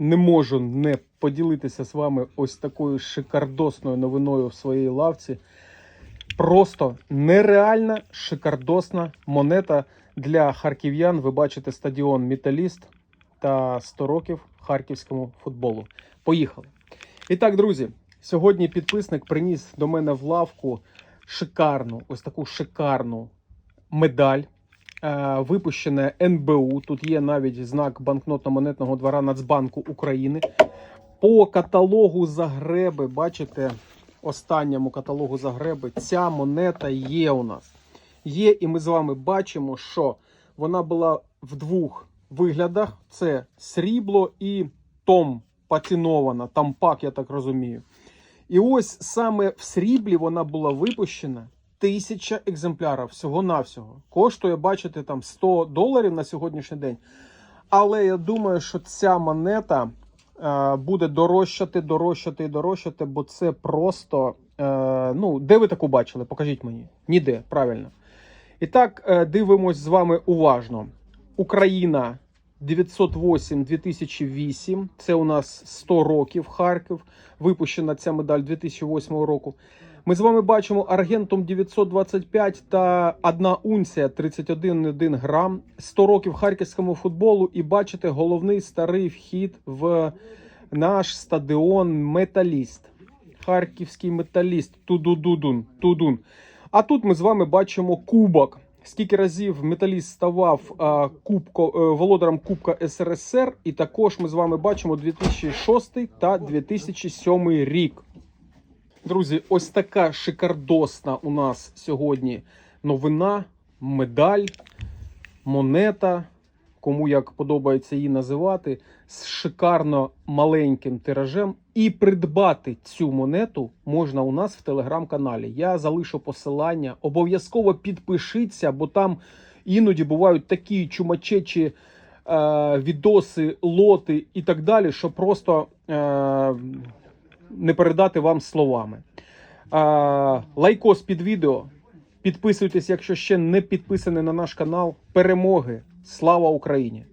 не можу не поділитися з вами ось такою шикардосною новиною в своїй лавці. Просто нереальна шикардосна монета для харків'ян. Ви бачите стадіон Металіст та 100 років харківському футболу. Поїхали. І так, друзі, сьогодні підписник приніс до мене в лавку шикарну, ось таку шикарну медаль. Е, Випущене НБУ. Тут є навіть знак банкнотно-монетного двора Нацбанку України. По каталогу Загреби, бачите, останньому каталогу Загреби, ця монета є у нас. Є, і ми з вами бачимо, що вона була в двох виглядах: це срібло і том патінована, тампак, я так розумію. І ось саме в сріблі вона була випущена. Тисяча екземплярів всього-навсього. Коштує, бачите, там 100 доларів на сьогоднішній день. Але я думаю, що ця монета е, буде дорожчати, дорожчати і дорожчати, бо це просто. Е, ну, де ви таку бачили? Покажіть мені. Ніде, правильно. І так, е, дивимось з вами уважно. Україна 908-2008. Це у нас 100 років Харків. Випущена ця медаль 2008 року. Ми з вами бачимо аргентум 925 та 1 унція 31,1 грам. 100 років харківському футболу. І бачите головний старий вхід в наш стадіон Металіст. Харківський металіст. Тудудудун. Тудун. А тут ми з вами бачимо кубок. Скільки разів металіст ставав кубко, е, володарем Кубка СРСР, і також ми з вами бачимо 2006 та 2007 рік. Друзі, ось така шикардосна у нас сьогодні новина, медаль, монета, кому як подобається її називати, з шикарно маленьким тиражем. І придбати цю монету можна у нас в телеграм-каналі. Я залишу посилання. Обов'язково підпишіться, бо там іноді бувають такі чумачечі е, відоси, лоти і так далі, що просто е, не передати вам словами. Е, лайкос під відео. Підписуйтесь, якщо ще не підписані на наш канал. Перемоги! Слава Україні!